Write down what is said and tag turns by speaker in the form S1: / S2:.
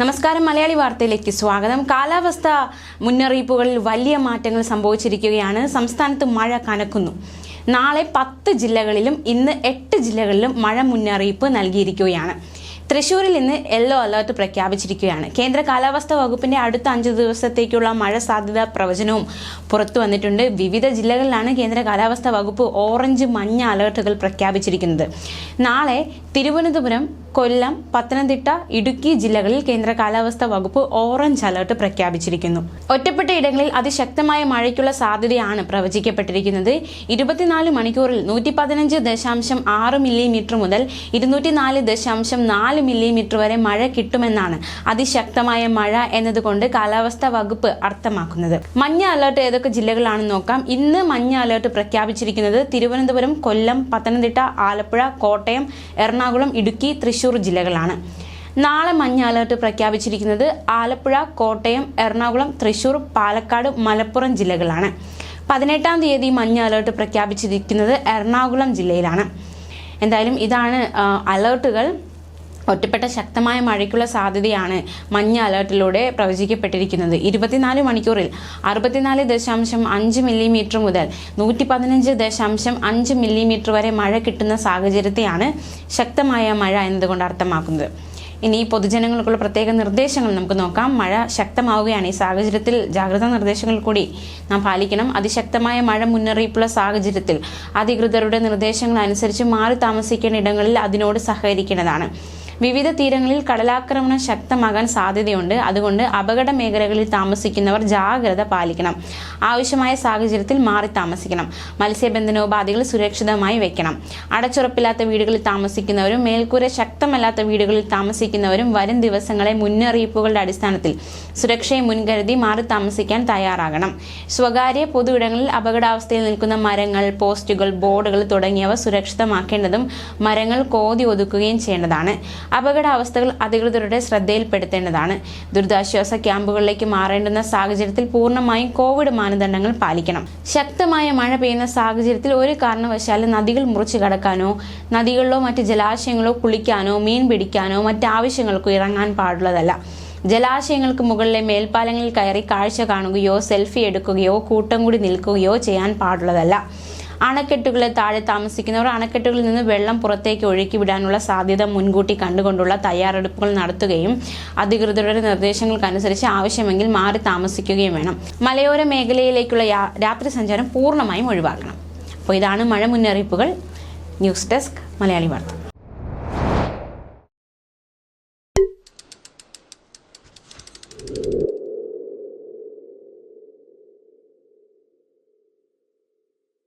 S1: നമസ്കാരം മലയാളി വാർത്തയിലേക്ക് സ്വാഗതം. കാലാവസ്ഥ മുന്നറിയിപ്പുകളിൽ വലിയ മാറ്റങ്ങൾ സംഭവിച്ചിരിക്കുകയാണ്. സംസ്ഥാനത്ത് മഴ കനക്കുന്നു. നാളെ പത്ത് ജില്ലകളിലും ഇന്ന് എട്ട് ജില്ലകളിലും മഴ മുന്നറിയിപ്പ് നൽകിയിരിക്കുകയാണ്. തൃശൂരിൽ ഇന്ന് യെല്ലോ അലർട്ട് പ്രഖ്യാപിച്ചിരിക്കുകയാണ്. കേന്ദ്ര കാലാവസ്ഥാ വകുപ്പിന്റെ അടുത്ത അഞ്ച് ദിവസത്തേക്കുള്ള മഴ സാധ്യതാ പ്രവചനവും പുറത്തു വന്നിട്ടുണ്ട്. വിവിധ ജില്ലകളിലാണ് കേന്ദ്ര കാലാവസ്ഥാ വകുപ്പ് ഓറഞ്ച് മഞ്ഞ അലർട്ടുകൾ പ്രഖ്യാപിച്ചിരിക്കുന്നത്. നാളെ തിരുവനന്തപുരം കൊല്ലം പത്തനംതിട്ട ഇടുക്കി ജില്ലകളിൽ കേന്ദ്ര കാലാവസ്ഥാ വകുപ്പ് ഓറഞ്ച് അലർട്ട് പ്രഖ്യാപിച്ചിരിക്കുന്നു. ഒറ്റപ്പെട്ട ഇടങ്ങളിൽ അതിശക്തമായ മഴയ്ക്കുള്ള സാധ്യതയാണ് പ്രവചിക്കപ്പെട്ടിരിക്കുന്നത്. ഇരുപത്തിനാല് മണിക്കൂറിൽ നൂറ്റി പതിനഞ്ച് ദശാംശം ആറ് മില്ലിമീറ്റർ മുതൽ ഇരുന്നൂറ്റിനാല് ദശാംശം നാല് മില്ലിമീറ്റർ വരെ മഴ കിട്ടുമെന്നാണ് അതിശക്തമായ മഴ എന്നതുകൊണ്ട് കാലാവസ്ഥാ വകുപ്പ് അർത്ഥമാക്കുന്നത്. മഞ്ഞ അലർട്ട് ഏതൊക്കെ ജില്ലകളാണെന്ന് നോക്കാം. ഇന്ന് മഞ്ഞ അലർട്ട് പ്രഖ്യാപിച്ചിരിക്കുന്നത് തിരുവനന്തപുരം കൊല്ലം പത്തനംതിട്ട ആലപ്പുഴ കോട്ടയം എറണാകുളം ഇടുക്കി തൃശൂർ ജില്ലകളാണ്. നാളെ മഞ്ഞ അലർട്ട് പ്രഖ്യാപിച്ചിരിക്കുന്നത് ആലപ്പുഴ കോട്ടയം എറണാകുളം തൃശൂർ പാലക്കാട് മലപ്പുറം ജില്ലകളാണ്. പതിനെട്ടാം തീയതി മഞ്ഞ അലർട്ട് പ്രഖ്യാപിച്ചിരിക്കുന്നത് എറണാകുളം ജില്ലയിലാണ്. എന്തായാലും ഇതാണ് അലർട്ടുകൾ. ഒറ്റപ്പെട്ട ശക്തമായ മഴയ്ക്കുള്ള സാധ്യതയാണ് മഞ്ഞ അലർട്ടിലൂടെ പ്രവചിക്കപ്പെട്ടിരിക്കുന്നത്. ഇരുപത്തിനാല് മണിക്കൂറിൽ അറുപത്തിനാല് ദശാംശം അഞ്ച് മില്ലിമീറ്റർ മുതൽ നൂറ്റി പതിനഞ്ച് ദശാംശം അഞ്ച് മില്ലിമീറ്റർ വരെ മഴ കിട്ടുന്ന സാഹചര്യത്തെയാണ് ശക്തമായ മഴ എന്നതുകൊണ്ട് അർത്ഥമാക്കുന്നത്. ഇനി പൊതുജനങ്ങൾക്കുള്ള പ്രത്യേക നിർദ്ദേശങ്ങൾ നമുക്ക് നോക്കാം. മഴ ശക്തമാവുകയാണ്. ഈ സാഹചര്യത്തിൽ ജാഗ്രതാ നിർദ്ദേശങ്ങൾ കൂടി നാം പാലിക്കണം. അതിശക്തമായ മഴ മുന്നറിയിപ്പുള്ള സാഹചര്യത്തിൽ അധികൃതരുടെ നിർദ്ദേശങ്ങൾ അനുസരിച്ച് മാറി താമസിക്കേണ്ട ഇടങ്ങളിൽ അതിനോട് സഹകരിക്കേണ്ടതാണ്. വിവിധ തീരങ്ങളിൽ കടലാക്രമണം ശക്തമാകാൻ സാധ്യതയുണ്ട്. അതുകൊണ്ട് അപകട മേഖലകളിൽ താമസിക്കുന്നവർ ജാഗ്രത പാലിക്കണം. ആവശ്യമായ സാഹചര്യത്തിൽ മാറി താമസിക്കണം. മത്സ്യബന്ധനോപാധികൾ സുരക്ഷിതമായി വെക്കണം. അടച്ചുറപ്പില്ലാത്ത വീടുകളിൽ താമസിക്കുന്നവരും മേൽക്കൂര ശക്തമല്ലാത്ത വീടുകളിൽ താമസിക്കുന്നവരും വരും ദിവസങ്ങളെ മുന്നറിയിപ്പുകളുടെ അടിസ്ഥാനത്തിൽ സുരക്ഷയെ മുൻകരുതി മാറി താമസിക്കാൻ തയ്യാറാകണം. സ്വകാര്യ പൊതു ഇടങ്ങളിൽ അപകടാവസ്ഥയിൽ നിൽക്കുന്ന മരങ്ങൾ പോസ്റ്റുകൾ ബോർഡുകൾ തുടങ്ങിയവ സുരക്ഷിതമാക്കേണ്ടതും മരങ്ങൾ കോതി ഒതുക്കുകയും ചെയ്യേണ്ടതാണ്. അപകടാവസ്ഥകൾ അധികൃതരുടെ ശ്രദ്ധയിൽപ്പെടുത്തേണ്ടതാണ്. ദുരിതാശ്വാസ ക്യാമ്പുകളിലേക്ക് മാറേണ്ടുന്ന സാഹചര്യത്തിൽ പൂർണമായും കോവിഡ് മാനദണ്ഡങ്ങൾ പാലിക്കണം. ശക്തമായ മഴ പെയ്യുന്ന സാഹചര്യത്തിൽ ഒരു കാരണവശാലും നദികൾ മുറിച്ചു കടക്കാനോ നദികളിലോ മറ്റ് ജലാശയങ്ങളോ കുളിക്കാനോ മീൻ പിടിക്കാനോ മറ്റ് ആവശ്യങ്ങൾക്കോ ഇറങ്ങാൻ പാടുള്ളതല്ല. ജലാശയങ്ങൾക്ക് മുകളിലെ മേൽപ്പാലങ്ങളിൽ കയറി കാഴ്ച കാണുകയോ സെൽഫി എടുക്കുകയോ കൂട്ടം കൂടി നിൽക്കുകയോ ചെയ്യാൻ പാടുള്ളതല്ല. അണക്കെട്ടുകളെ താഴെ താമസിക്കുന്നവർ അണക്കെട്ടുകളിൽ നിന്ന് വെള്ളം പുറത്തേക്ക് ഒഴുക്കി വിടാനുള്ള സാധ്യത മുൻകൂട്ടി കണ്ടുകൊണ്ടുള്ള തയ്യാറെടുപ്പുകൾ നടത്തുകയും അധികൃതരുടെ നിർദ്ദേശങ്ങൾക്കനുസരിച്ച് ആവശ്യമെങ്കിൽ മാറി താമസിക്കുകയും വേണം. മലയോര മേഖലയിലേക്കുള്ള രാത്രി സഞ്ചാരം പൂർണമായും ഒഴിവാക്കണം. അപ്പോൾ ഇതാണ് മഴ മുന്നറിയിപ്പുകൾ. ന്യൂസ് ഡെസ്ക് മലയാളി വാർത്ത.